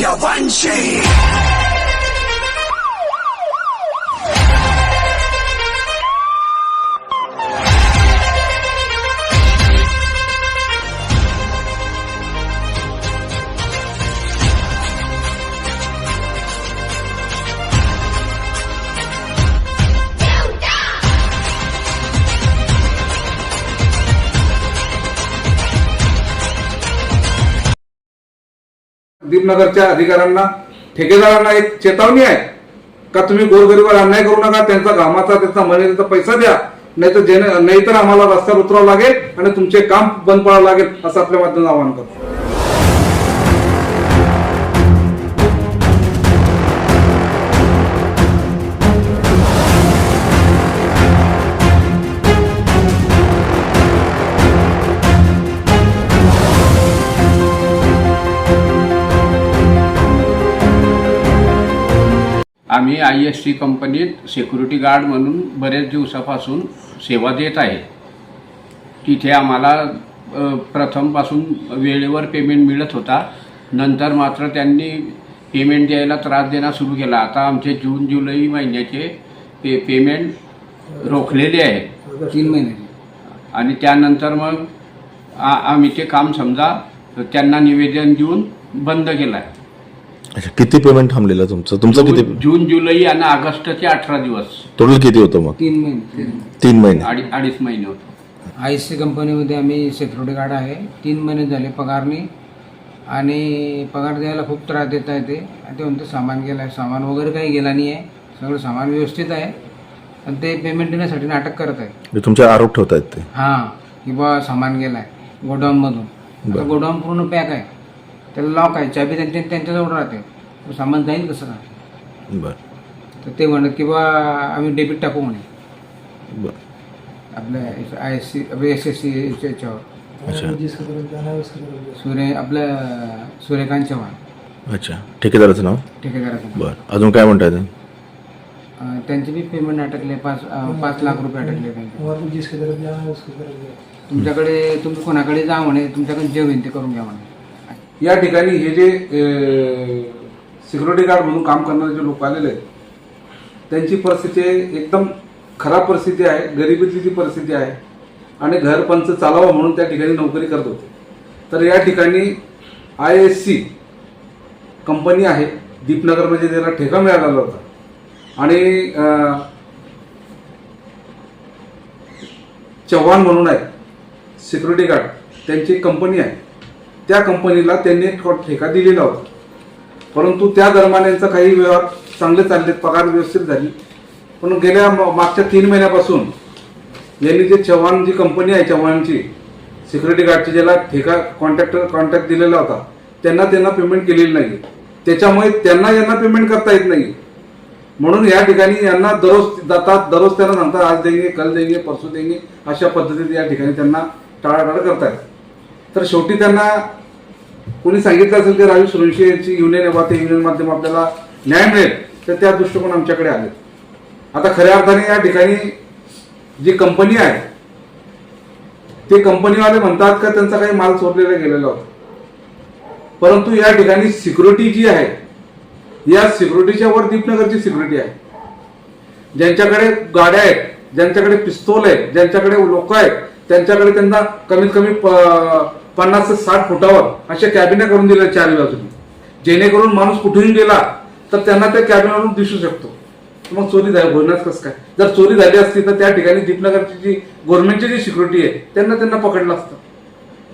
要玩起。दीपनगरच्या अधिकाऱ्यांना ठेकेदारांना एक चेतावणी आहे? का तुम्ही गोरगरीबावर अन्याय करू नका? त्यांचा घामाचा त्यांचा महिन्याचा पैसा द्या. नाही तर जेणे नाहीतर आम्हाला रस्त्यावर उतरावं लागेल आणि तुमचे काम बंद पडावं लागेल असं आपल्या माध्यमातून आवाहन करतो. आम्ही आय एस टी कंपनीत सिक्युरिटी गार्ड म्हणून बरेच दिवसापासून सेवा देत आहे. तिथे आम्हाला प्रथमपासून वेळेवर पेमेंट मिळत होता. नंतर मात्र त्यांनी पेमेंट द्यायला त्रास देणं सुरू केला. आता आमचे जून जुलै महिन्याचे पे पेमेंट रोखलेले आहे. तीन महिने. आणि त्यानंतर मग आ आम्ही ते काम समजा त्यांना निवेदन देऊन बंद केलं आहे. अच्छा किती पेमेंट थांबलेलं तुमचं? तुमचं किती जून जुलै आणि ऑगस्टचे अठरा दिवस. टोटल किती होतं मग? तीन महिने तीन महिने. अडी अडीच महिने होते. आय सी कंपनीमध्ये आम्ही सिक्युरिटी गार्ड आहे. तीन महिने झाले पगार नाही आणि पगार द्यायला खूप त्रास देत आहे ते. आणि ते म्हणते सामान गेलं आहे सामान वगैरे काही गेला नाही आहे सगळं सामान व्यवस्थित आहे. आणि ते पेमेंट देण्यासाठी नाटक करत आहे. म्हणजे तुमचे आरोप ठेवतायत ते. हां की बा सामान गेला आहे गोडाऊनमधून. आता गोडाऊन पूर्ण पॅक आहे. त्याला लॉक आहे चाबी त्यांच्या त्यांच्याजवळ राहते. सामान जाईल कसं काय बरं. तर ते म्हणत की बा आम्ही डेबिट टाकू म्हणे. बरं. आपल्या I S C S S C याच्यावर. अच्छा. सूर्य आपलं सूर्यकांत चव्हाण. अच्छा. ठेकेदाराचं नाव? ठेकेदाराचं बरं. अजून काय म्हणताय ते अं, त्यांचे बी पेमेंट अटकले. पाच अं, पाच लाख रुपये अटकले त्यांचे. तुमच्याकडे तुम्ही कोणाकडे जा म्हणे तुमच्याकडे जे होईल ते करून घ्या म्हणे. या ठिकाणी हे जे सिक्युरिटी गार्ड म्हणून काम करणारे जे लोक आलेले आहेत त्यांची परिस्थिती एकदम खराब परिस्थिती आहे गरिबीतली ती परिस्थिती आहे आणि घरपंच चालावं म्हणून त्या ठिकाणी नोकरी करत होते. तर या ठिकाणी आय एस सी कंपनी आहे दीपनगरमध्ये त्याला ठेका मिळालेला होता. आणि चव्हाण म्हणून आहे सिक्युरिटी गार्ड त्यांची कंपनी आहे. त्या कंपनीला त्यांनी ठेका दिलेला होता. परंतु त्या दरम्यान यांचा काही व्यवहार चांगले चालले पगार व्यवस्थित झाली. पण गेल्या मागच्या तीन महिन्यापासून यांनी जे चव्हाण जी कंपनी आहे चव्हाणची सिक्युरिटी गार्डची ज्याला ठेका कॉन्ट्रॅक्टर कॉन्ट्रॅक्ट दिलेला होता त्यांना त्यांना पेमेंट केलेली नाही. त्याच्यामुळे त्यांना यांना पेमेंट करता येत नाही. म्हणून या ठिकाणी यांना दररोज जातात दररोज त्यांना सांगतात आज देंगे कल देंगे परसू देंगे अशा पद्धतीने या ठिकाणी त्यांना टाळाटाळ करतायत. तर शेवटी त्यांना कोणी सांगितलं असेल की राजू सुरवंशी यांची युनियन आहे बा ते युनियन माध्यम आपल्याला न्याय मिळेल तर त्या दृष्टिकोन आमच्याकडे आले. आता खऱ्या अर्थाने या ठिकाणी जी कंपनी आहे ते कंपनीवाले म्हणतात का त्यांचा काही माल चोरलेला गेलेला होता? परंतु या ठिकाणी सिक्युरिटी जी आहे या सिक्युरिटीच्या वर दीपनगरची सिक्युरिटी आहे. ज्यांच्याकडे गाड्या आहेत ज्यांच्याकडे पिस्तोल आहेत ज्यांच्याकडे लोक आहेत त्यांच्याकडे त्यांना कमीत कमी प- पन्नास ते साठ फुटावर अशा कॅबिना करून दिल्या चार बाजूने जेणेकरून माणूस कुठून गेला तर त्यांना त्या कॅबिनवरून दिसू शकतो. मग चोरी झाली बोलण्यास कसं काय? जर चोरी झाली असती तर त्या ठिकाणी दीपनगरची जी गव्हर्नमेंटची जी सिक्युरिटी आहे त्यांना त्यांना पकडलं असतं.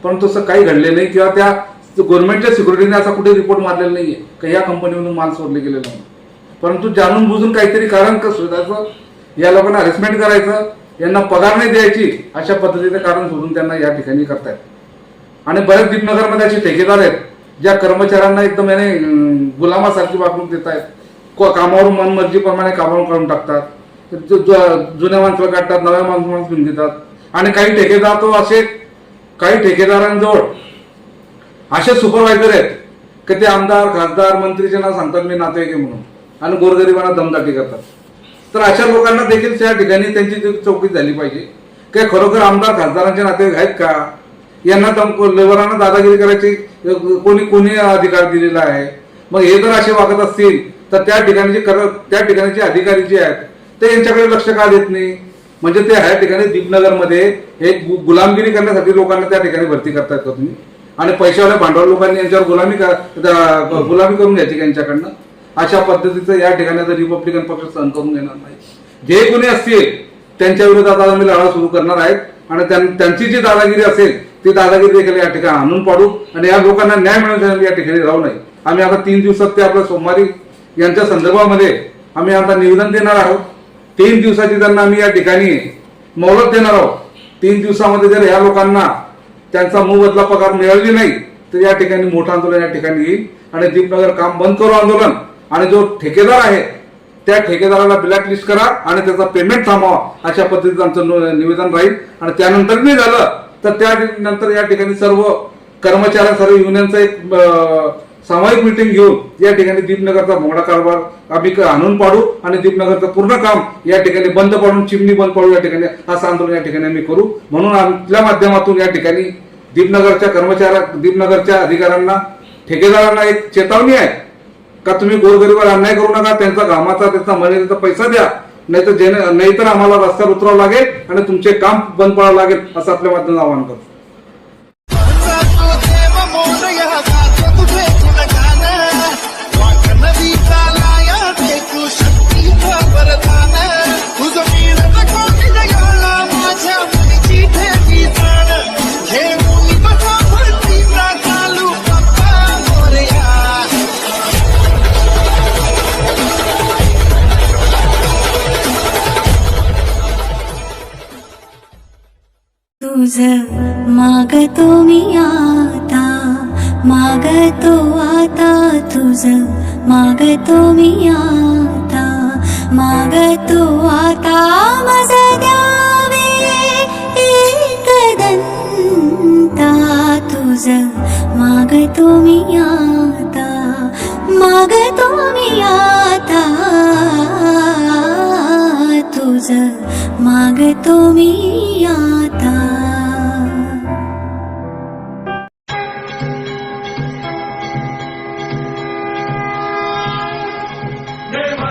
पण तसं काही घडले नाही किंवा त्या गव्हर्नमेंटच्या सिक्युरिटीने असा कुठे रिपोर्ट मारलेला नाहीये. का या कंपनीमधून माल सोडले गेलेला नाही. परंतु जाणून बुजून काहीतरी कारण कसं शोधायचं या लोकांना हॅरेसमेंट करायचं यांना पगार नाही द्यायची अशा पद्धतीचं कारण शोधून त्यांना या ठिकाणी करतायत. आणि बरेच दीपनगरमध्ये असे ठेकेदार आहेत ज्या कर्मचाऱ्यांना एकदम याने गुलामासारखी वागणूक देत आहेत को- कामावरून मनमर्जीप्रमाणे कामावरून काढून टाकतात. जुन्या माणसाला काढतात नव्या माणसं घेऊन देतात. आणि काही ठेकेदार तो असे काही ठेकेदारांजवळ असे सुपरवायझर आहेत की ते आमदार खासदार मंत्रीचे नाव सांगतात मी नातेवाईक आहे म्हणून. आणि गोरगरिबांना दमदाटी करतात. तर अशा लोकांना देखील त्या ठिकाणी त्यांची चौकशी झाली पाहिजे. काय खरोखर आमदार खासदारांचे नातेवाईक आहेत का? यांना लेबरांना दादागिरी करायची कोणी कोणी अधिकार दिलेला आहे? मग हे जर असे वागत असतील तर त्या ठिकाणी त्या ठिकाणचे अधिकारी जे आहेत ते यांच्याकडे लक्ष का देत नाही? म्हणजे ते ह्या ठिकाणी दीपनगरमध्ये हे गुलामगिरी करण्यासाठी लोकांना त्या ठिकाणी भरती करतायत का तुम्ही? आणि पैशावाल्या भांडवल लोकांनी यांच्यावर गुलामी गुलामी करून घ्यायची का यांच्याकडनं? अशा पद्धतीचं या ठिकाणी रिपब्लिकन पक्ष सहन करून घेणार नाही. जे कोणी असतील त्यांच्या विरोधात आज आम्ही लढा सुरू करणार आहेत. आणि त्यांची जी दादागिरी असेल ती दादागिरी देखील या ठिकाणी आणून पाडू. आणि या लोकांना न्याय मिळवण्यासाठी या ठिकाणी राहू नये. आम्ही आता तीन दिवसात ते आपल्या सोमवारी यांच्या संदर्भामध्ये आम्ही आता निवेदन देणार आहोत. तीन दिवसाची त्यांना आम्ही या ठिकाणी मोलत देणार आहोत. तीन दिवसामध्ये जर या लोकांना त्यांचा मोबदला पगार मिळाली नाही तर या ठिकाणी मोठं आंदोलन या ठिकाणी येईल. आणि दीपनगर काम बंद करू आंदोलन. आणि जो ठेकेदार आहे त्या ठेकेदाराला ब्लॅकलिस्ट करा आणि त्याचा पेमेंट थांबवा अशा पद्धतीचं आमचं निवेदन राहील. आणि त्यानंतर नाही झालं तर त्या नंतर या ठिकाणी सर्व कर्मचाऱ्या सर्व युनियनचा एक सामायिक मिटिंग घेऊन या ठिकाणी दीपनगरचा भोंगडा कारभार आम्ही आणून पाडू आणि दीपनगरचं पूर्ण काम या ठिकाणी बंद पाडून चिमणी बंद पाडू या ठिकाणी असं आंदोलन या ठिकाणी आम्ही करू. म्हणून आमच्या माध्यमातून या ठिकाणी दीपनगरच्या कर्मचाऱ्या दीपनगरच्या अधिकाऱ्यांना ठेकेदारांना एक चेतावणी आहे. का तुम्ही गोरगरीबावर अन्याय करू नका त्यांचा घामाचा त्यांचा मर्यादेचा पैसा द्या. नाही तर जेणे नाहीतर आम्हाला रस्त्यावर उतरावं लागेल आणि तुमचे काम बंद पडावं लागेल असं आपल्या माध्यमातून आवाहन करतो. तुझ मागतो मी आता मागतो आता तुझ. मागतो मी आता मागतो आता मज द्यावे एकदंता तुझ. मागतो मी आता मागतो मी आता तुझ. मागतो मी आता